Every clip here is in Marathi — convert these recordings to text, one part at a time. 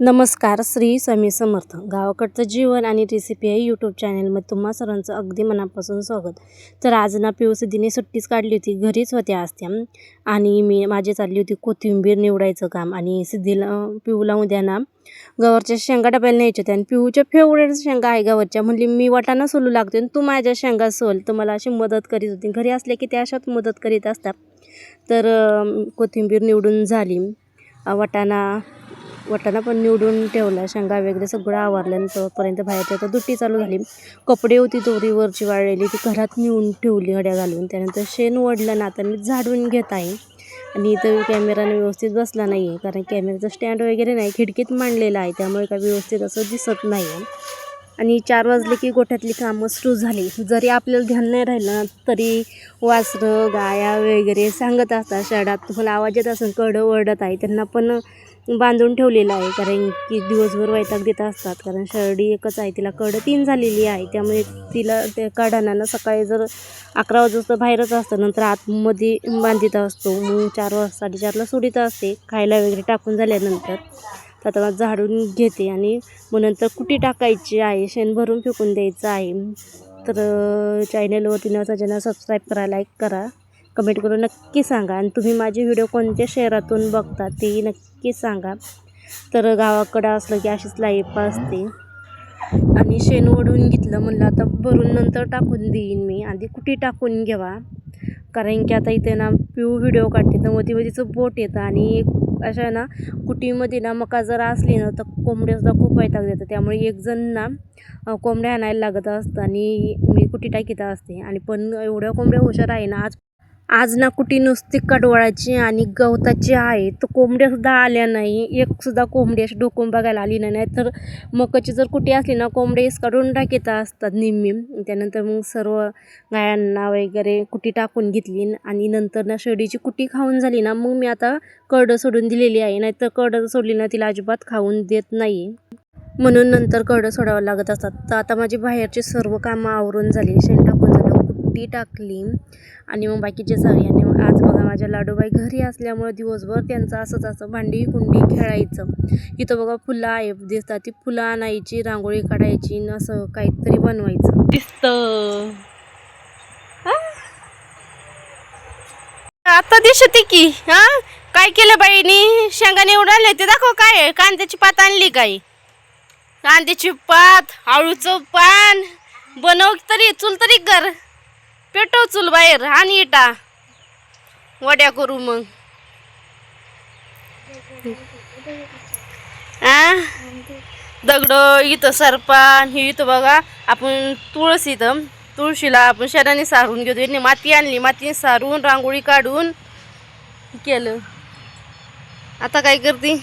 नमस्कार श्री स्वामी समर्थ. गावाकडचं जीवन आणि रेसिपी आहे यूट्यूब चॅनलमध्ये तुम्हा सर्वांचं अगदी मनापासून स्वागत. तर आज ना पिऊ सिद्धीने सुट्टीच काढली होती घरीच होत्या आज त्या. आणि मी माझी चालली होती कोथिंबीर निवडायचं काम. आणि सिद्धीला पिऊला उद्या ना गवारच्या शेंगा डब्याला न्यायच्या होत्या. आणि पिऊच्या फेवरेट शेंगा आहे गवारच्या. म्हणली मी वाटाणा सोलू लागतो आणि तू माझ्या शेंगा सोल. तर मला अशी मदत करीत होती. घरी असले की त्या अशाच मदत करीत असतात. तर कोथिंबीर निवडून झाली. वाटाणा वाटाणा पण निवडून ठेवला. शेंगा वगैरे सगळं आवरलं तोपर्यंत बाहेरच्या आता दुट्टी चालू झाली. कपडे होती दोरीवरची वाळलेली ती घरात नेऊन ठेवली हड्या घालून. त्यानंतर शेण ओढलं ना आता मी झाडून घेत आहे. आणि इथं कॅमेराने व्यवस्थित बसला नाही आहे कारण कॅमेराचं स्टँड वगैरे नाही खिडकीत मांडलेलं आहे. त्यामुळे काय व्यवस्थित असं दिसत नाही आहे आणि चार वाजले की गोठ्यातली कामं सुरू झाली. जरी आपल्याला ध्यान नाही राहिलं तरी वासरं गाया वगैरे सांगत असतात. शहरात तुम्हाला आवाज येत असेल कडं ओरडत आहे. त्यांना पण बांधून ठेवलेलं आहे कारण की दिवसभर वैताग देत असतात. कारण शर्डी एकच आहे तिला कडं तीन झालेली आहे. त्यामुळे तिला त्या काढाना सकाळी जर अकरा वाजता बाहेरच असतं नंतर आतमध्ये बांधित असतो. मग चार वाजता साडेचारला सोडीत असते. खायला वगैरे टाकून झाल्यानंतर तर झाडून घेते आणि मग नंतर कुटी टाकायची आहे शेण भरून फेकून द्यायचं आहे. तर चॅनलवर तिनं सजना सबस्क्राईब करा लाईक करा. कमेंट करून नक्की सांगा. आणि तुम्ही माझे व्हिडिओ कोणत्या शहरातून बघता तेही नक्की सांगा. तर गावाकडं असलं की अशीच लाईफ असते. आणि शेण ओढून घेतलं म्हणलं आता भरून नंतर टाकून देईन मी. आधी कुठे टाकून घ्यावा? कारण की आता इथे ना पिऊ व्हिडिओ काढते तर मध्ये मध्येचं बोट येतं. आणि अशा आहे ना कुटीमध्ये ना मका जर असली ना तर कोंबड्यासुद्धा खूप वैताग देतात. त्यामुळे एक जण ना कोंबड्या आणायला लागत असतं. आणि मी कुटी टाकीत असते. आणि पण एवढ्या कोंबड्या हुशार आहे ना आज आज ना कुटी नुसती कडवळाची आणि गवताची आहे. तर कोंबड्यासुद्धा आल्या नाही. एकसुद्धा कोंबडी अशी डोकून बघायला आली नाही. तर मकाची जर कुटी असली ना कोंबडे काढून टाकीत असतात निम्मी त्यानंतर मग सर्व गायांना वगैरे कुटी टाकून घेतली आणि नंतर ना शेळीची कुटी खाऊन झाली ना मग मी आता करडं सोडून दिलेली आहे. नाहीतर करडं सोडली ना तिला अजिबात खाऊन देत नाही. म्हणून नंतर कडं सोडावं लागत असतात. तर आता माझी बाहेरची सर्व कामं आवरून झाली. शेण टाकून झालं कुट्टी टाकली आणि मग बाकीचे झाली आणि मग आज बघा माझ्या लाडूबाई घरी असल्यामुळे दिवसभर त्यांचं असंच असं भांडी कुंडी खेळायचं. इथं बघा फुलं आहे दिसतात ती फुलं आणायची रांगोळी काढायची असं काहीतरी बनवायचं. दिसतं. आता दिसते की हा काय केलं बाईनी? शेंगा निवडून ते दाखव काय कांद्याची पात आणली काय? कांद्याची पात आळूचं पान. बनव तरी चूल तरी कर. पेटव चूल बाहेर आणि इटा. वड्या करू मग. दगड इथं सरपान हे इथं बघा. आपण तुळस इथं तुळशीला आपण शेणाने सारून घेतो यांनी माती आणली माती सारून रांगोळी काढून केलं. आता काय करते?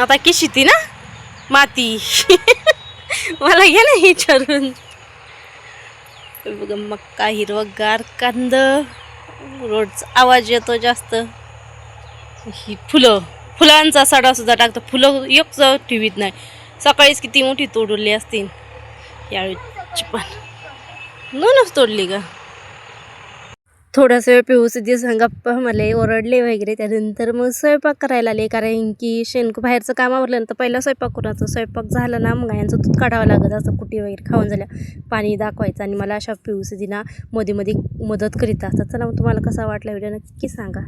आता की ती ना? माती. मला घ्या ना विचारून. हे बघा मक्का हिरवगार कांद. रोडचा आवाज येतो जास्त. ही फुलं. फुलांचा सडा सुद्धा टाकतो. फुलं एक ठेवीत नाही. सकाळीच किती मोठी तोडली असतील यावेळी पण. नच तोडली का थोडासा वेळ पिऊ सिद्धी गप्पा मला ओरडले वगैरे. त्यानंतर मग स्वयंपाक करायला आले कारण की शेणक बाहेरचं काम आवरल्यानंतर पहिला स्वयंपाक करायचं स्वयंपाक झाला ना मग यांचं दूध काढावं लागत असं कुटी वगैरे खाऊन झाल्या पाणी दाखवायचं आणि मला अशा पिऊ सिद्धीना मध्ये मध्ये मदत करीत असतात. चला मग तुम्हाला कसा वाटला व्हिडिओ नक्की सांगा.